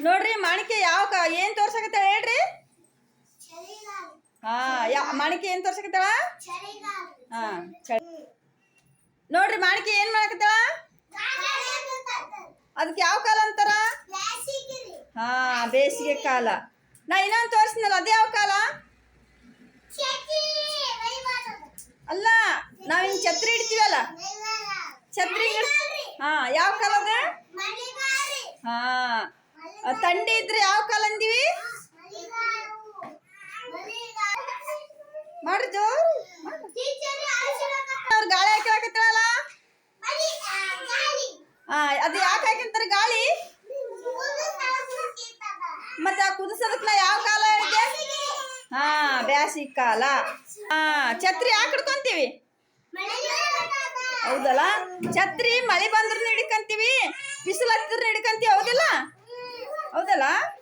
ನೋಡ್ರಿ ಮಾಣಿಕೆ ಯಾವ ಏನು ತೋರ್ಸಕತ್ತಾಳ ಹೇಳ್ರಿ? ಹಾ ಮಾಣಿಕೆ ಏನು ತೋರ್ಸಕತ್ತಾಳ? ಹಾ ನೋಡ್ರಿ ಮಾಣಿಕೆ ಏನು ಮಾಡಕತ್ತಳ? ಅದಕ್ಕೆ ಯಾವ ಕಾಲ ಅಂತಾರ? ಹಾ, ಬೇಸಿಗೆ ಕಾಲ. ನಾ ಇನ್ನೊಂದು ತೋರಿಸ್ನಲ್ಲ ಅದೇ ಯಾವ ಕಾಲ? ಅಲ್ಲ, ನಾವ್ ಹಿಂಗ್ ಛತ್ರಿ ಇಡ್ತೀವಲ್ಲ? ಛತ್ರಿ ಹಾ, ಯಾವ ಕಾಲ ಅದ? ಹಾ. ಥಂಡಿ ಇದ್ರೆ ಯಾವ ಕಾಲ ಅಂದಿವಿ? ಮಾಡ್ರಿ ಜೋರ್ ಅವ್ರು ಗಾಳಿ ಹಾಕಿರಾಕತ್ತಳಲ್ಲ ಅದು ಯಾಕೆ ಹಾಕಿರ್ತಾರೆ ಗಾಳಿ? ಮತ್ತೆ ಆ ಕುದಿಸೋದಕ್ಕೆ ಯಾವ ಕಾಲ ಹೇಳಿದೆ ಹಾ ಬ್ಯಾಸಿಗೆ ಕಾಲ. ಹಾ ಛತ್ರಿ ಯಾಕೆ ಹಿಡ್ಕೊಂತೀವಿ ಹೌದಲ್ಲ? ಛತ್ರಿ ಮಳೆ ಬಂದ್ರೂ ಹಿಡ್ಕೊಂತೀವಿ. ಬಿಸಿಲು ಹತ್ತಿದ್ರು ಹಿಡ್ಕಂತೀವಿ ಹೌದಿಲ್ಲ ಹೌದಲ್ಲ